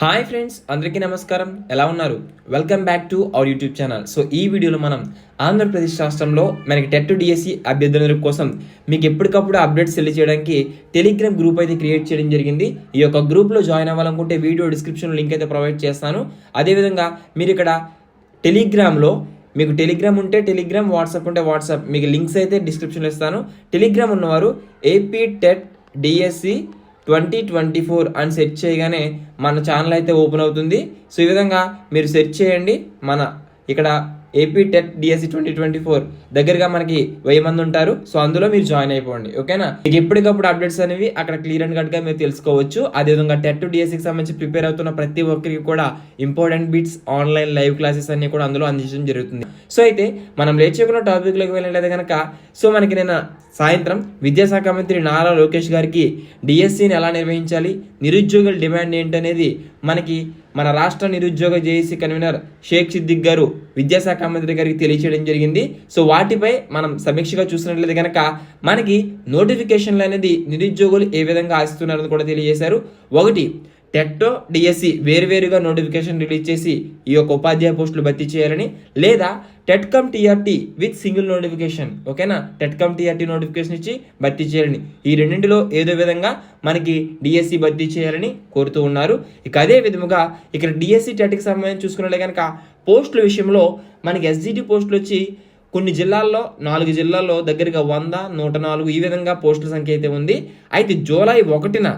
Hi friends అందరికీ నమస్కారం. ఎలా ఉన్నారు? Welcome back to our YouTube channel so ఈ వీడియోలో మనం ఆంధ్రప్రదేశ్ రాష్ట్రంలో మనకి టెట్ డిఎస్సి అభ్యర్థుల కోసం మీకు ఎప్పటికప్పుడు అప్డేట్స్ తెలియజేయడానికి టెలిగ్రామ్ గ్రూప్ అయితే క్రియేట్ చేయడం జరిగింది. ఈ యొక్క గ్రూప్లో జాయిన్ అవ్వాలనుకుంటే వీడియో డిస్క్రిప్షన్ లింక్ అయితే ప్రొవైడ్ చేస్తాను. అదేవిధంగా మీరు ఇక్కడ టెలిగ్రామ్లో మీకు టెలిగ్రామ్ ఉంటే టెలిగ్రామ్ వాట్సాప్ ఉంటే వాట్సాప్ మీకు లింక్స్ అయితే డిస్క్రిప్షన్లో ఇస్తాను. టెలిగ్రామ్ ఉన్నవారు AP TET DSC twenty twenty four అని సెర్చ్ చేయగానే మన ఛానల్ అయితే ఓపెన్ అవుతుంది. సో ఈ విధంగా మీరు సెర్చ్ చేయండి. మన ఇక్కడ AP TET DSC twenty twenty four దగ్గరగా మనకి వెయ్యి మంది ఉంటారు. సో అందులో మీరు జాయిన్ అయిపోండి. ఓకేనా? మీకు ఎప్పటికప్పుడు అప్డేట్స్ అనేవి అక్కడ క్లియర్ అండ్ కట్గా మీరు తెలుసుకోవచ్చు. అదేవిధంగా టెట్ డిఎస్సికి సంబంధించి ప్రిపేర్ అవుతున్న ప్రతి ఒక్కరికి కూడా important bits online live classes అన్ని కూడా అందులో అందించడం జరుగుతుంది. సో అయితే మనం లేచుకున్న టాపిక్లోకి వెళ్ళినట్లయితే కనుక సో మనకి నిన్న సాయంత్రం విద్యాశాఖ మంత్రి నారా లోకేష్ గారికి డిఎస్సిని ఎలా నిర్వహించాలి నిరుద్యోగుల డిమాండ్ ఏంటనేది మనకి మన రాష్ట్ర నిరుద్యోగ జేఏసీ కన్వీనర్ షేక్ సిద్దిక్ గారు విద్యాశాఖ మంత్రి గారికి తెలియచేయడం జరిగింది. సో వాటిపై మనం సమీక్షగా చూసినట్లయితే కనుక మనకి నోటిఫికేషన్లు అనేది నిరుద్యోగులు ఏ విధంగా ఆశిస్తున్నారని కూడా తెలియజేశారు. ఒకటి టెట్టో డిఎస్సి వేరువేరుగా నోటిఫికేషన్ రిలీజ్ చేసి ఈ యొక్క ఉపాధ్యాయ పోస్టులు భర్తీ చేయాలని లేదా TET cum TRT with single notification ఓకేనా? టెట్కమ్ టీఆర్టీ నోటిఫికేషన్ ఇచ్చి భర్తీ చేయాలని. ఈ రెండింటిలో ఏదో విధంగా మనకి డిఎస్సి భర్తీ చేయాలని కోరుతూ ఉన్నారు. ఇక అదే విధముగా ఇక్కడ డిఎస్సి టెట్కి సంబంధించి చూసుకున్నట్లే కనుక పోస్టుల విషయంలో మనకి ఎస్జిటి పోస్టులు వచ్చి కొన్ని జిల్లాల్లో నాలుగు జిల్లాల్లో దగ్గరగా వంద నూట నాలుగు ఈ విధంగా పోస్టుల సంఖ్య అయితే ఉంది. అయితే జూలై ఒకటిన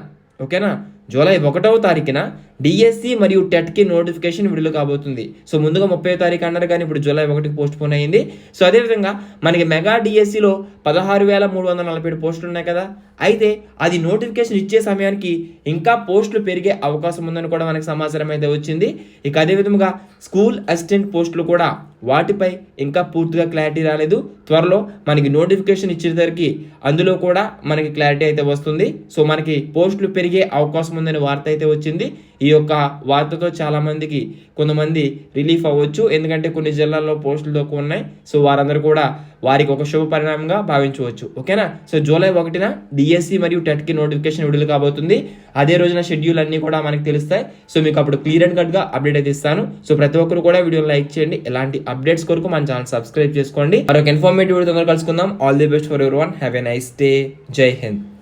ఓకేనా? జూలై ఒకటవ తారీఖున డిఎస్సి మరియు టెట్కి నోటిఫికేషన్ విడుదల కాబోతుంది. సో ముందుగా ముప్పై తారీఖు అన్నారు కానీ ఇప్పుడు జూలై ఒకటికి పోస్ట్ పోన్ అయింది. సో అదేవిధంగా మనకి మెగా డిఎస్సిలో పదహారు వేల మూడు వందల నలభై ఏడు పోస్టులు ఉన్నాయి కదా. అయితే అది నోటిఫికేషన్ ఇచ్చే సమయానికి ఇంకా పోస్టులు పెరిగే అవకాశం ఉందని కూడా మనకి సమాచారం అయితే వచ్చింది. ఇక అదేవిధంగా స్కూల్ అసిస్టెంట్ పోస్టులు కూడా వాటిపై ఇంకా పూర్తిగా క్లారిటీ రాలేదు. త్వరలో మనకి నోటిఫికేషన్ ఇచ్చేసరికి అందులో కూడా మనకి క్లారిటీ అయితే వస్తుంది. సో మనకి పోస్టులు పెరిగే అవకాశం ఉందనే వార్త అయితే వచ్చింది. ఈ యొక్క వార్తతో చాలా మందికి కొంతమంది రిలీఫ్ అవ్వచ్చు. ఎందుకంటే కొన్ని జిల్లాల్లో పోస్టులు తక్కువ ఉన్నాయి. సో వారందరూ కూడా వారికి ఒక శుభ పరిణామంగా భావించవచ్చు. ఓకేనా? సో జూలై ఒకటిన డిఎస్సి మరియు టెట్కి నోటిఫికేషన్ విడుదల కాబోతుంది. అదే రోజున షెడ్యూల్ అన్ని కూడా మనకి తెలుస్తాయి. సో మీకు అప్పుడు క్లియర్ అండ్ కట్గా అప్డేట్ అయితే ఇస్తాను. సో ప్రతి ఒక్కరు కూడా వీడియోని లైక్ చేయండి. ఎలాంటి అప్డేట్స్ కొరకు మన ఛానల్ సబ్స్క్రైబ్ చేసుకోండి. మరొక ఇన్ఫర్మేటివ్ వీడియో కలుసుకుందాం. All the best for everyone have a nice day. Jai Hind.